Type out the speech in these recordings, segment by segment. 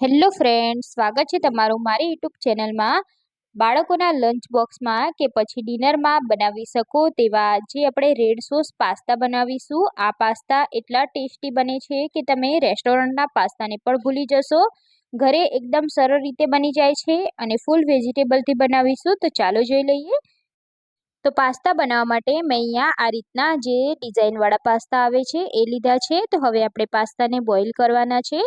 Hello friend સ્વાગત છે તમારું મારી યુટ્યુબ ચેનલમાં. બાળકોના લંચ બોક્સમાં કે પછી ડિનરમાં બનાવી શકો તેવા જે આપણે રેડ સોસ પાસ્તા બનાવીશું. આ પાસ્તા એટલા ટેસ્ટી બને છે કે તમે રેસ્ટોરન્ટના પાસ્તાને પણ ભૂલી જશો. ઘરે એકદમ સરળ રીતે બની જાય છે અને ફૂલ વેજીટેબલથી બનાવીશું. તો ચાલો જોઈ લઈએ. તો પાસ્તા બનાવવા માટે મેં અહીંયા આ રીતના જે ડિઝાઇનવાળા પાસ્તા આવે છે એ લીધા છે. તો હવે આપણે પાસ્તાને બોઇલ કરવાના છે.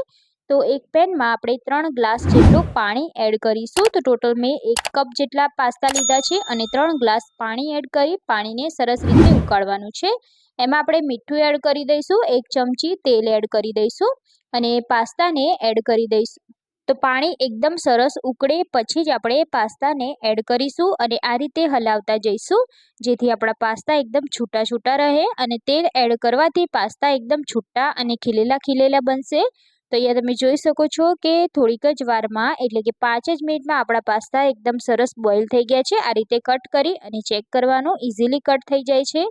તો એક પેનમાં આપણે ત્રણ ગ્લાસ જેટલું પાણી એડ કરીશું. તો ટોટલ મેં એક કપ જેટલા પાસ્તા લીધા છે અને ત્રણ ગ્લાસ પાણી એડ કરી પાણીને સરસ રીતે ઉકાળવાનું છે. એમાં આપણે મીઠું એડ કરી દઈશું, એક ચમચી તેલ એડ કરી દઈશું અને પાસ્તાને એડ કરી દઈશું. તો પાણી એકદમ સરસ ઉકળે પછી જ આપણે પાસ્તાને એડ કરીશું અને આ રીતે હલાવતા જઈશું, જેથી આપણા પાસ્તા એકદમ છૂટા છૂટા રહે અને તેલ એડ કરવાથી પાસ્તા એકદમ છૂટા અને ખીલેલા ખીલેલા બનશે. તો અહીંયા તમે જોઈ શકો છો કે થોડીક જ વારમાં, એટલે કે પાંચ જ મિનિટમાં આપણા પાસ્તા એકદમ સરસ બોઇલ થઈ ગયા છે. આ રીતે કટ કરી અને ચેક કરવાનું ઇઝીલી કટ થઈ જાય છે.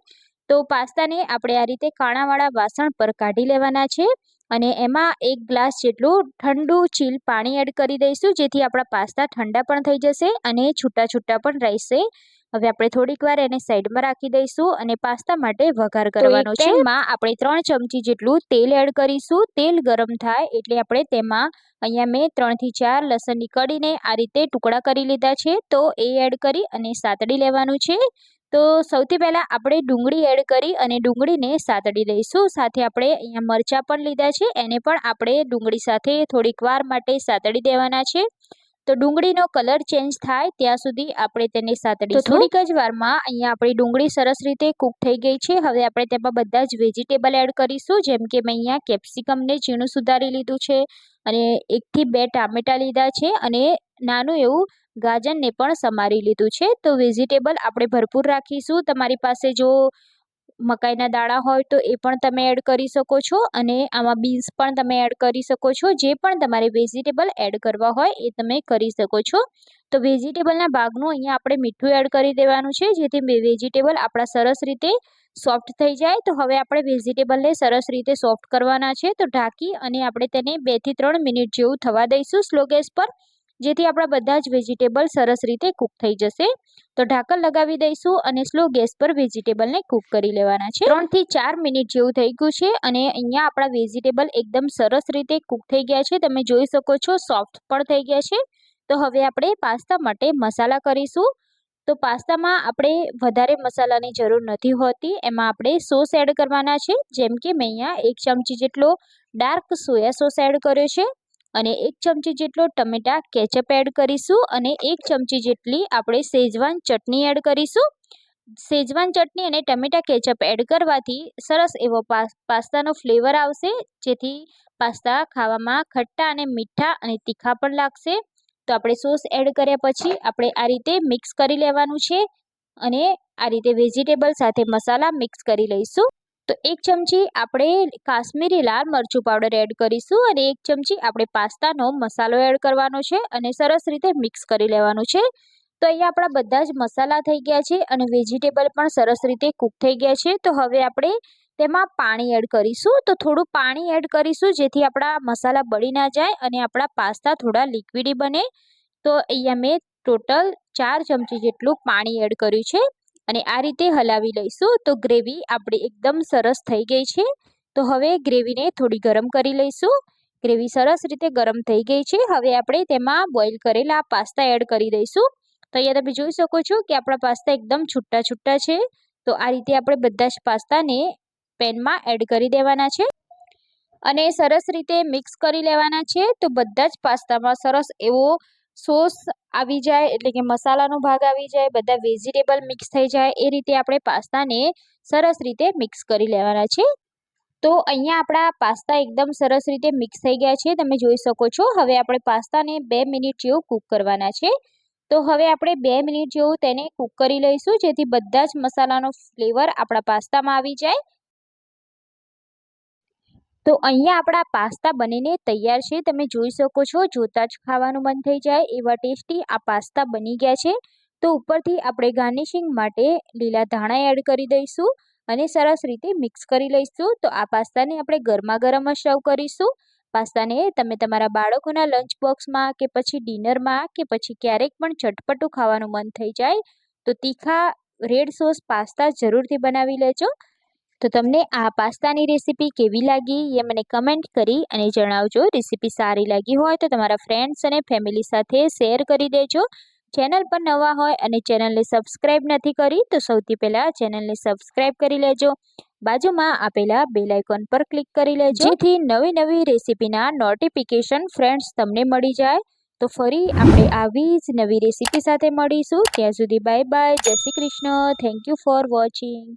તો પાસ્તાને આપણે આ રીતે કાણાવાળા વાસણ પર કાઢી લેવાના છે. અને એમાં એક ગ્લાસ જેટલું ઠંડુ ચીલ પાણી એડ કરી દઈશું જેથી આપણા પાસ્તા ઠંડા પણ થઈ જશે અને છૂટા છૂટા પણ રહેશે. હવે આપણે થોડીક વાર એને સાઈડમાં રાખી દઈશું અને પાસ્તા માટે વઘાર કરવાનો છે. એમાં આપણે ત્રણ ચમચી જેટલું તેલ એડ કરીશું. તેલ ગરમ થાય એટલે આપણે તેમાં અહીંયા મેં ત્રણથી ચાર લસણની કડીને આ રીતે ટુકડા કરી લીધા છે. તો એ એડ કરી અને સાતડી લેવાનું છે. તો સૌથી પહેલાં આપણે ડુંગળી એડ કરી અને ડુંગળીને સાતડી લઈશું. સાથે આપણે અહીંયા મરચાં પણ લીધા છે. એને પણ આપણે ડુંગળી સાથે થોડીક વાર માટે સાતડી દેવાના છે. તો ડુંગળીનો કલર ચેન્જ થાય ત્યાં સુધી આપણે તેને સાતડીશું. થોડીક જ વારમાં અહીંયા આપણી ડુંગળી સરસ રીતે કૂક થઈ ગઈ છે. હવે આપણે તેમાં બધા જ વેજીટેબલ એડ કરીશું. જેમ કે મેં અહીંયા કેપ્સિકમને ઝીણું સુધારી લીધું છે. અને એકથી બે ટામેટા લીધા છે અને નાનું એવું ગાજરને પણ સમારી લીધું છે. તો વેજીટેબલ આપણે ભરપૂર રાખીશું. તમારી પાસે જો મકાઈના દાણા હોય તો એ પણ તમે એડ કરી શકો છો અને આમાં બીન્સ પણ તમે એડ કરી શકો છો. જે પણ તમારે વેજીટેબલ એડ કરવા હોય એ તમે કરી શકો છો. તો વેજીટેબલના ભાગનું અહીંયા આપણે મીઠું એડ કરી દેવાનું છે. જેથી વેજીટેબલ આપણા સરસ રીતે સોફ્ટ થઈ જાય, તો હવે આપણે વેજીટેબલને સરસ રીતે સોફ્ટ કરવાના છે. તો ઢાંકી અને આપણે તેને બેથી ત્રણ મિનિટ જેવું થવા દઈશું સ્લો ગેસ પર, જેથી આપણા બધા જ વેજીટેબલ સરસ રીતે કૂક થઈ જશે. તો ઢાંકણ લગાવી દઈશું અને સ્લો ગેસ પર વેજીટેબલને કૂક કરી લેવાના છે. ત્રણથી ચાર મિનિટ જેવું થઈ ગયું છે અને અહીંયા આપણા વેજીટેબલ એકદમ સરસ રીતે કૂક થઈ ગયા છે. તમે જોઈ શકો છો, સોફ્ટ પણ થઈ ગયા છે. તો હવે આપણે પાસ્તા માટે મસાલા કરીશું. તો પાસ્તામાં આપણે વધારે મસાલાની જરૂર નથી હોતી. એમાં આપણે સોસ એડ કરવાના છે. જેમ કે મેં અહીંયા એક ચમચી જેટલો ડાર્ક સોયા સોસ એડ કર્યો છે અને એક ચમચી જેટલો ટમેટા કેચઅપ એડ કરીશું અને એક ચમચી જેટલી આપણે શેજવાન ચટણી એડ કરીશું. શેજવાન ચટણી અને ટમેટા કેચઅપ એડ કરવાથી સરસ એવો પાસ્તાનો ફ્લેવર આવશે. જેથી પાસ્તા ખાવામાં ખટ્ટા અને મીઠા અને તીખા પણ લાગશે. તો આપણે સોસ એડ કર્યા પછી આપણે આ રીતે મિક્સ કરી લેવાનું છે અને આ રીતે વેજીટેબલ સાથે મસાલા મિક્સ કરી લઈશું. તો એક ચમચી આપણે કાશ્મીરી લાલ મરચું પાવડર એડ કરીશું અને એક ચમચી આપણે પાસ્તાનો મસાલો એડ કરવાનો છે અને સરસ રીતે મિક્સ કરી લેવાનું છે. તો અહીંયા આપણા બધા જ મસાલા થઈ ગયા છે અને વેજીટેબલ પણ સરસ રીતે કૂક થઈ ગયા છે. તો હવે આપણે તેમાં પાણી એડ કરીશું. તો થોડું પાણી એડ કરીશું જેથી આપણા મસાલા બળી ના જાય અને આપણા પાસ્તા થોડા લિક્વિડી બને. તો અહીંયા મેં ટોટલ ચાર ચમચી જેટલું પાણી એડ કર્યું છે અને આ રીતે હલાવી લઈશું. તો ગ્રેવી આપણી એકદમ સરસ થઈ ગઈ છે. તો હવે ગ્રેવીને થોડી ગરમ કરી લઈશું. ગ્રેવી સરસ રીતે ગરમ થઈ ગઈ છે. હવે આપણે તેમાં બોઇલ કરેલા પાસ્તા એડ કરી દઈશું. તો અહીંયા તમે જોઈ શકો છો કે આપણા પાસ્તા એકદમ છૂટા છૂટા છે. તો આ રીતે આપણે બધા જ પાસ્તાને પેનમાં એડ કરી દેવાના છે. અને સરસ રીતે મિક્સ કરી લેવાના છે. તો બધા જ પાસ્તામાં સરસ એવો સોસ આવી જાય, એટલે કે મસાલાનો ભાગ આવી જાય, બધા વેજીટેબલ મિક્સ થઈ જાય, એ રીતે આપણે પાસ્તાને સરસ રીતે મિક્સ કરી લેવાના છે. તો અહીંયા આપણા પાસ્તા એકદમ સરસ રીતે મિક્સ થઈ ગયા છે. તમે જોઈ શકો છો, હવે આપણે પાસ્તાને બે મિનિટ જેવું કૂક કરવાના છે. તો હવે આપણે બે મિનિટ જેવું તેને કૂક કરી લઈશું, જેથી બધા જ મસાલાનો ફ્લેવર આપણા પાસ્તામાં આવી જાય. તો અહીંયા આપણા પાસ્તા બનીને તૈયાર છે. તમે જોઈ શકો છો, જોતાં જ ખાવાનું મન થઈ જાય. એવા ટેસ્ટી આ પાસ્તા બની ગયા છે. તો ઉપરથી આપણે ગાર્નિશિંગ માટે લીલા ધાણા એડ કરી દઈશું અને સરસ રીતે મિક્સ કરી લઈશું. તો આ પાસ્તાને આપણે ગરમા ગરમ જ સર્વ કરીશું. પાસ્તાને તમે તમારા બાળકોના લંચ બોક્સમાં કે પછી ડિનરમાં કે પછી ક્યારેક પણ ચટપટું ખાવાનું મન થઈ જાય. તો તીખા રેડ સોસ પાસ્તા જરૂરથી બનાવી લેજો. તો તમને આ પાસ્તાની રેસીપી કેવી લાગી એ મને કમેન્ટ કરી અને જણાવજો. રેસીપી સારી લાગી હોય તો તમારા ફ્રેન્ડ્સ અને ફેમિલી સાથે શેર કરી દેજો. ચેનલ પર નવા હોય અને ચેનલને સબસ્ક્રાઈબ નથી કરી તો સૌથી પહેલાં ચેનલને સબસ્ક્રાઈબ કરી લેજો. બાજુમાં આપેલા બેલ આઇકોન પર ક્લિક કરી લેજો. જેથી નવી નવી રેસીપીના નોટિફિકેશન ફ્રેન્ડ્સ તમને મળી જાય. તો ફરી આપણે આવી જ નવી રેસીપી સાથે મળીશું. ત્યાં સુધી બાય બાય. જય Shri Krishna. Thank you for watching.